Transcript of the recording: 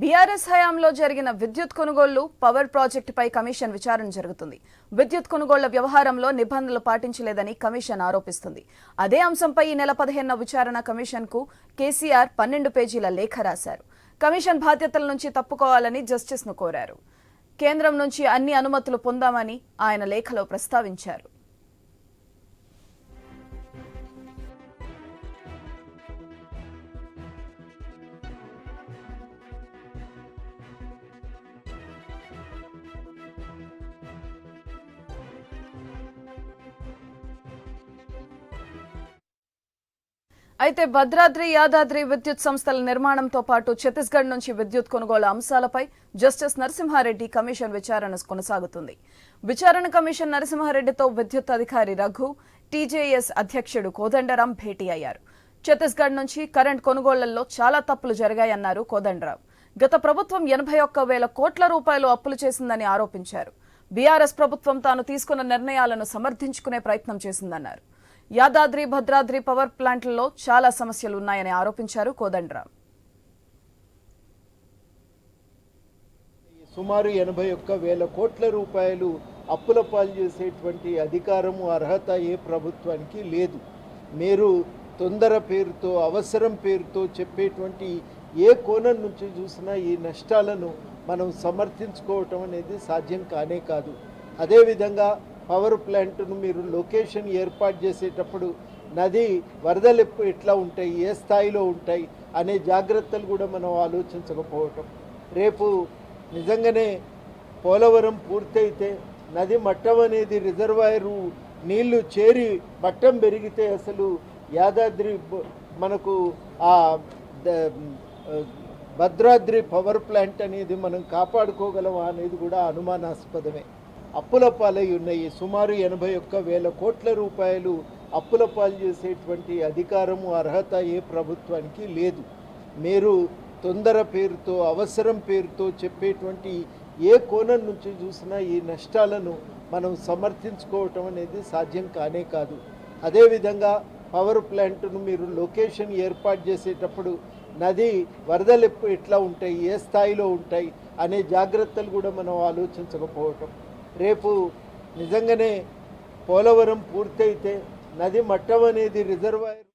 BRS హయాంలో జరిగిన విద్యుత్ కొనుగోళ్ళు పవర్ ప్రాజెక్టుపై కమిషన్ విచారణ జరుగుతుంది. విద్యుత్ కొనుగోళ్ళ వ్యవహారంలో నిబంధనలు పాటించలేదని కమిషన్ ఆరోపిస్తుంది. అదే అంశంపై ఈ నెల పదిహేనున విచారణ కమిషన్కు కేసీఆర్ పన్నెండు పేజీల లేఖ రాశారు. కమిషన్ బాధ్యతల నుంచి తప్పుకోవాలని జస్టిస్ను కోరారు. కేంద్రం నుంచి అన్ని అనుమతులు పొందామని ఆయన లేఖలో ప్రస్తావించారు. అయితే భద్రాద్రి యాదాద్రి విద్యుత్ సంస్థల నిర్మాణంతో పాటు ఛత్తీస్గఢ్ నుంచి విద్యుత్ కొనుగోలు అంశాలపై జస్టిస్ నరసింహారెడ్డి కమిషన్ విచారణ కొనసాగుతుంది. విచారణ కమిషన్ నరసింహారెడ్డితో విద్యుత్ అధికారి రఘు టీజేఎస్ అధ్యక్షుడు కోదండరాం భేటీ అయ్యారు. ఛత్తీస్గఢ్ నుంచి కరెంట్ కొనుగోళ్ళలో చాలా తప్పులు జరిగాయన్నారు కోదండరాం. గత ప్రభుత్వం ఎనభై ఒక్క వేల కోట్ల రూపాయలు అప్పులు చేసిందని ఆరోపించారు. బీఆర్ఎస్ ప్రభుత్వం తాను తీసుకున్న నిర్ణయాలను సమర్థించుకునే ప్రయత్నం చేసిందన్నారు. యాదాద్రి భద్రాద్రి పవర్ ప్లాంట్లలో చాలా సమస్యలు ఉన్నాయని ఆరోపించారు కోదండరాం సుమారు ఎనభై ఒక్క వేల కోట్ల రూపాయలు అప్పుల పాలు చేసేటువంటి అధికారము అర్హత ఏ ప్రభుత్వానికి లేదు. మీరు తొందర పేరుతో అవసరం పేరుతో చెప్పేటువంటి ఏ కోణం నుంచి చూసినా ఈ నష్టాలను మనం సమర్థించుకోవటం అనేది సాధ్యం కానే కాదు. అదేవిధంగా పవర్ ప్లాంట్ను మీరు లొకేషన్ ఏర్పాటు చేసేటప్పుడు నది వరదలు ఎట్లా ఉంటాయి ఏ స్థాయిలో ఉంటాయి అనే జాగ్రత్తలు కూడా మనం ఆలోచించకపోవటం. రేపు నిజంగానే పోలవరం పూర్తయితే నది మట్టం అనేది రిజర్వాయరు నీళ్ళు చేరి మట్టం పెరిగితే అసలు యాదాద్రి మనకు ఆ ద- భద్రాద్రి పవర్ ప్లాంట్ అనేది మనం కాపాడుకోగలమా అనేది కూడా అనుమానాస్పదమే. అప్పుల పాలై ఉన్నాయి. సుమారు ఎనభై ఒక్క వేల కోట్ల రూపాయలు అప్పుల పాలు చేసేటువంటి అధికారము అర్హత ఏ ప్రభుత్వానికి లేదు. మీరు తొందర పేరుతో అవసరం పేరుతో చెప్పేటువంటి ఏ కోణం నుంచి చూసినా ఈ నష్టాలను మనం సమర్థించుకోవటం అనేది సాధ్యం కానే కాదు. అదేవిధంగా పవర్ ప్లాంట్ను మీరు లొకేషన్ ఏర్పాటు చేసేటప్పుడు నది వరదలు ఎట్లా ఉంటాయి ఏ స్థాయిలో ఉంటాయి అనే జాగ్రత్తలు కూడా మనం ఆలోచించకపోవటం. రేపు నిజంగానే పోలవరం పూర్తయితే నది మట్టం అనేది రిజర్వాయర్